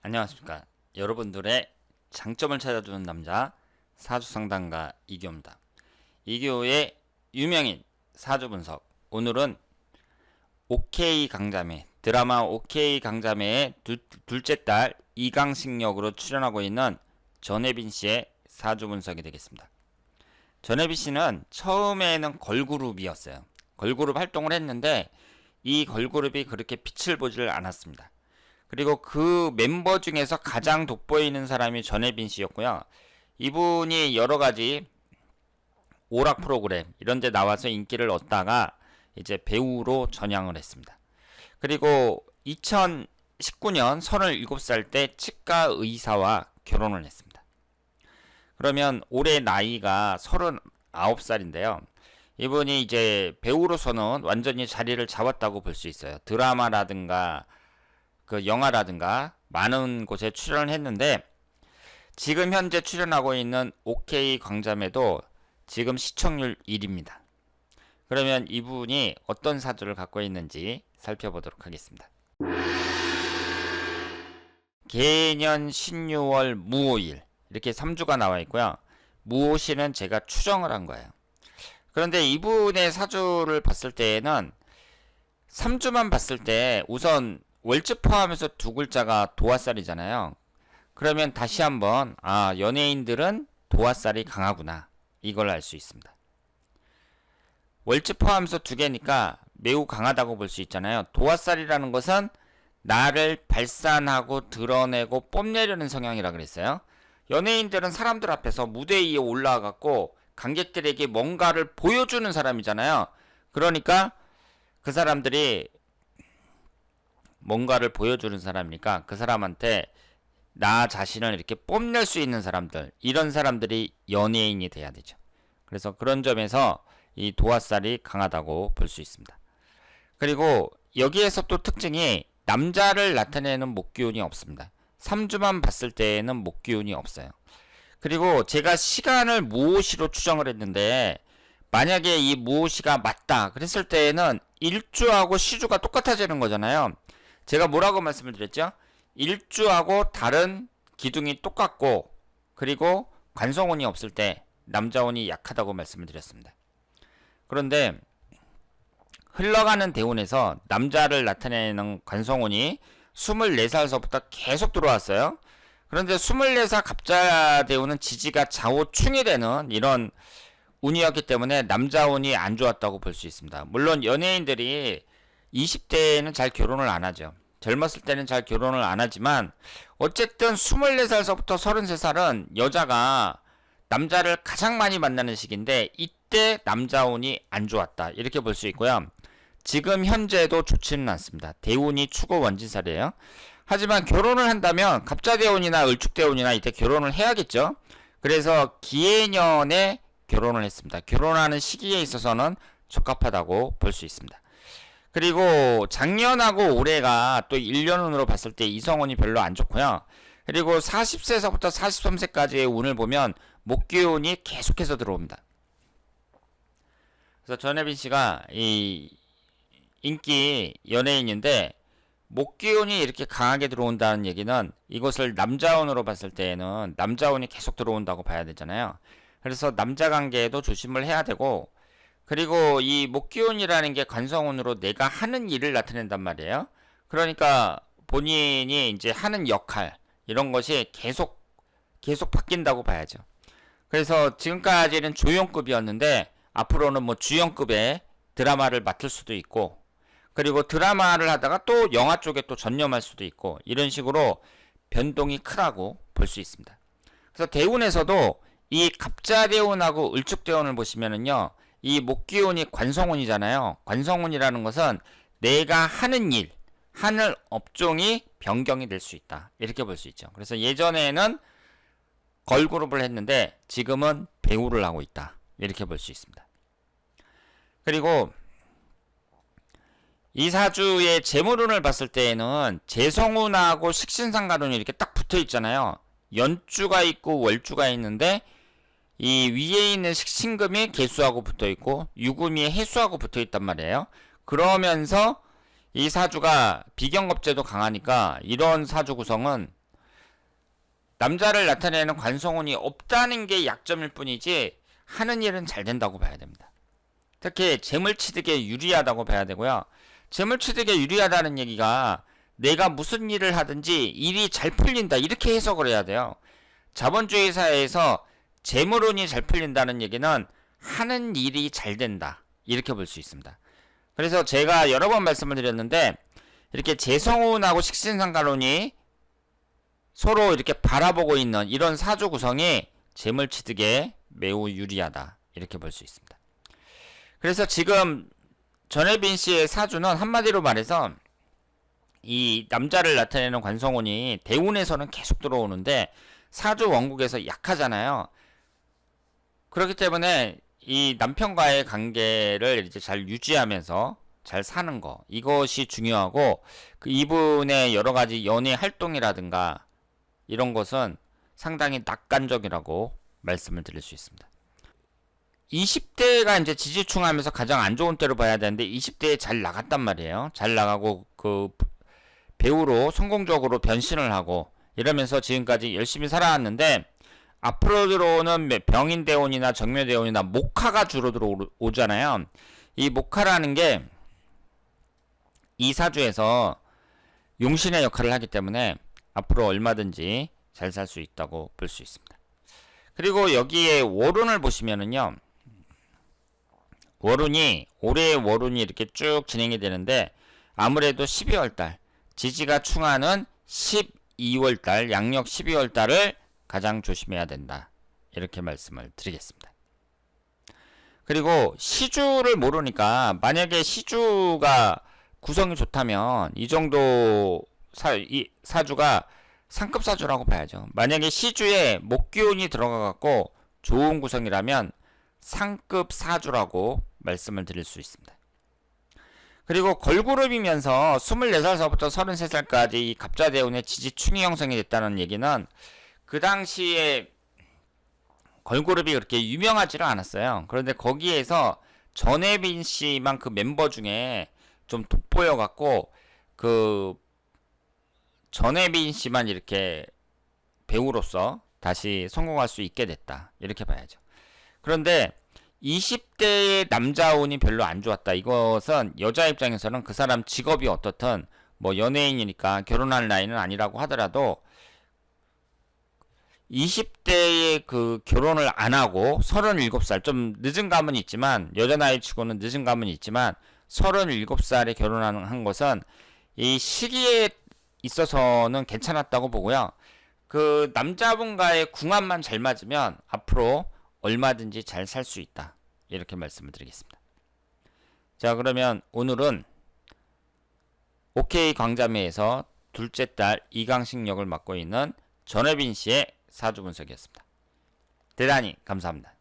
안녕하십니까. 여러분들의 장점을 찾아주는 남자 사주 상담가 이교입니다. 이교의 유명인 사주 분석. 오늘은 OK 강자매 드라마 OK 강자매의 둘, 둘째 딸 이강식 역으로 출연하고 있는 전혜빈 씨의 사주 분석이 되겠습니다. 전혜빈 씨는 처음에는 걸그룹이었어요. 걸그룹 활동을 했는데 이 걸그룹이 그렇게 빛을 보지를 않았습니다. 그리고 그 멤버 중에서 가장 돋보이는 사람이 전혜빈 씨였고요. 이분이 여러 가지 오락 프로그램 이런 데 나와서 인기를 얻다가 이제 배우로 전향을 했습니다. 그리고 2019년 37살 때 치과 의사와 결혼을 했습니다. 그러면 올해 나이가 39살인데요. 이분이 이제 배우로서는 완전히 자리를 잡았다고 볼 수 있어요. 드라마라든가 그 영화라든가 많은 곳에 출연을 했는데 지금 현재 출연하고 있는 OK 광자매도 지금 시청률 1위입니다. 그러면 이분이 어떤 사주를 갖고 있는지 살펴보도록 하겠습니다. 개년 신유월 무오일 이렇게 3주가 나와 있고요. 무오시는 제가 추정을 한 거예요. 그런데 이분의 사주를 봤을 때에는 3주만 봤을 때 우선 월주 포함해서 두 글자가 도화살이잖아요. 그러면 다시 한번 아 연예인들은 도화살이 강하구나 이걸 알 수 있습니다. 월주 포함해서 두 개니까 매우 강하다고 볼 수 있잖아요. 도화살이라는 것은 나를 발산하고 드러내고 뽐내려는 성향이라 그랬어요. 연예인들은 사람들 앞에서 무대 위에 올라와갖고 관객들에게 뭔가를 보여주는 사람이잖아요. 그러니까 그 사람들이 뭔가를 보여주는 사람이니까 그 사람한테 나 자신을 이렇게 뽐낼 수 있는 사람들 이런 사람들이 연예인이 돼야 되죠. 그래서 그런 점에서 이 도화살이 강하다고 볼 수 있습니다. 그리고 여기에서 또 특징이 남자를 나타내는 목기운이 없습니다. 3주만 봤을 때에는 목기운이 없어요. 그리고 제가 시간을 무오시로 추정을 했는데 만약에 이 무오시가 맞다 그랬을 때에는 일주하고 시주가 똑같아지는 거잖아요. 제가 뭐라고 말씀을 드렸죠? 일주하고 다른 기둥이 똑같고 그리고 관성운이 없을 때 남자운이 약하다고 말씀을 드렸습니다. 그런데 흘러가는 대운에서 남자를 나타내는 관성운이 24살서부터 계속 들어왔어요. 그런데 24살 갑자 대운은 지지가 좌우충이 되는 이런 운이었기 때문에 남자 운이 안 좋았다고 볼 수 있습니다. 물론 연예인들이 20대에는 잘 결혼을 안 하죠. 젊었을 때는 잘 결혼을 안 하지만 어쨌든 24살서부터 33살은 여자가 남자를 가장 많이 만나는 시기인데 이때 남자운이 안 좋았다. 이렇게 볼 수 있고요. 지금 현재도 좋지는 않습니다. 대운이 추고 원진살이에요. 하지만 결혼을 한다면 갑자대운이나 을축대운이나 이때 결혼을 해야겠죠. 그래서 기해년에 결혼을 했습니다. 결혼하는 시기에 있어서는 적합하다고 볼 수 있습니다. 그리고 작년하고 올해가 또 1년운으로 봤을 때 이성운이 별로 안 좋고요. 그리고 40세에서부터 43세까지의 운을 보면 목기운이 계속해서 들어옵니다. 그래서 전혜빈 씨가 이 인기 연예인인데 목기운이 이렇게 강하게 들어온다는 얘기는 이것을 남자운으로 봤을 때에는 남자운이 계속 들어온다고 봐야 되잖아요. 그래서 남자 관계에도 조심을 해야 되고 그리고 이 목기운이라는 게 관성운으로 내가 하는 일을 나타낸단 말이에요. 그러니까 본인이 이제 하는 역할 이런 것이 계속 계속 바뀐다고 봐야죠. 그래서 지금까지는 조연급이었는데 앞으로는 뭐 주연급의 드라마를 맡을 수도 있고 그리고 드라마를 하다가 또 영화 쪽에 또 전념할 수도 있고 이런 식으로 변동이 크다고 볼 수 있습니다. 그래서 대운에서도 이 갑자대운하고 을축대운을 보시면은요. 이 목기운이 관성운이잖아요. 관성운이라는 것은 내가 하는 일, 하는 업종이 변경이 될 수 있다. 이렇게 볼 수 있죠. 그래서 예전에는 걸그룹을 했는데 지금은 배우를 하고 있다. 이렇게 볼 수 있습니다. 그리고 이 사주의 재물운을 봤을 때에는 재성운하고 식신상가운이 이렇게 딱 붙어 있잖아요. 연주가 있고 월주가 있는데 이 위에 있는 식신금이 개수하고 붙어 있고 유금이 해수하고 붙어 있단 말이에요. 그러면서 이 사주가 비경겁제도 강하니까 이런 사주 구성은 남자를 나타내는 관성운이 없다는 게 약점일 뿐이지 하는 일은 잘 된다고 봐야 됩니다. 특히 재물취득에 유리하다고 봐야 되고요. 재물취득에 유리하다는 얘기가 내가 무슨 일을 하든지 일이 잘 풀린다 이렇게 해석을 해야 돼요. 자본주의 사회에서 재물운이 잘 풀린다는 얘기는 하는 일이 잘 된다 이렇게 볼 수 있습니다. 그래서 제가 여러 번 말씀을 드렸는데 이렇게 재성운하고 식신상관운이 서로 이렇게 바라보고 있는 이런 사주 구성이 재물취득에 매우 유리하다 이렇게 볼 수 있습니다. 그래서 지금 전혜빈 씨의 사주는 한마디로 말해서 이 남자를 나타내는 관성운이 대운에서는 계속 들어오는데 사주 원국에서 약하잖아요. 그렇기 때문에 이 남편과의 관계를 이제 잘 유지하면서 잘 사는 거 이것이 중요하고 그 이분의 여러 가지 연애 활동이라든가 이런 것은 상당히 낙관적이라고 말씀을 드릴 수 있습니다. 20대가 이제 지지충하면서 가장 안 좋은 때로 봐야 되는데 20대에 잘 나갔단 말이에요. 잘 나가고 그 배우로 성공적으로 변신을 하고 이러면서 지금까지 열심히 살아왔는데 앞으로 들어오는 병인대원이나 정묘대원이나 목화가 주로 들어오잖아요. 이 목화라는 게 이 사주에서 용신의 역할을 하기 때문에 앞으로 얼마든지 잘 살 수 있다고 볼 수 있습니다. 그리고 여기에 월운을 보시면은요. 월운이 올해의 월운이 이렇게 쭉 진행이 되는데 아무래도 12월 달 지지가 충하는 12월 달 양력 12월 달을 가장 조심해야 된다. 이렇게 말씀을 드리겠습니다. 그리고 시주를 모르니까 만약에 시주가 구성이 좋다면 이 정도 사, 이 사주가 상급 사주라고 봐야죠. 만약에 시주에 목기운이 들어가 갖고 좋은 구성이라면 상급 사주라고 말씀을 드릴 수 있습니다. 그리고 걸그룹이면서 24살서부터 33살까지 이 갑자대운의 지지충이 형성이 됐다는 얘기는 그 당시에 걸그룹이 그렇게 유명하지는 않았어요. 그런데 거기에서 전혜빈 씨만 그 멤버 중에 좀 돋보여 갖고 그 전혜빈 씨만 이렇게 배우로서 다시 성공할 수 있게 됐다. 이렇게 봐야죠. 그런데 20대의 남자 운이 별로 안 좋았다. 이것은 여자 입장에서는 그 사람 직업이 어떻든 뭐 연예인이니까 결혼할 나이는 아니라고 하더라도 20대에 그 결혼을 안 하고 37살 좀 늦은 감은 있지만 여자 나이 치고는 늦은 감은 있지만 37살에 결혼한 것은 이 시기에 있어서는 괜찮았다고 보고요. 그 남자분과의 궁합만 잘 맞으면 앞으로 얼마든지 잘 살 수 있다. 이렇게 말씀을 드리겠습니다. 자, 그러면 오늘은 OK 광자매에서 둘째 딸 이강식 역을 맡고 있는 전혜빈 씨의 사주 분석이었습니다. 대단히 감사합니다.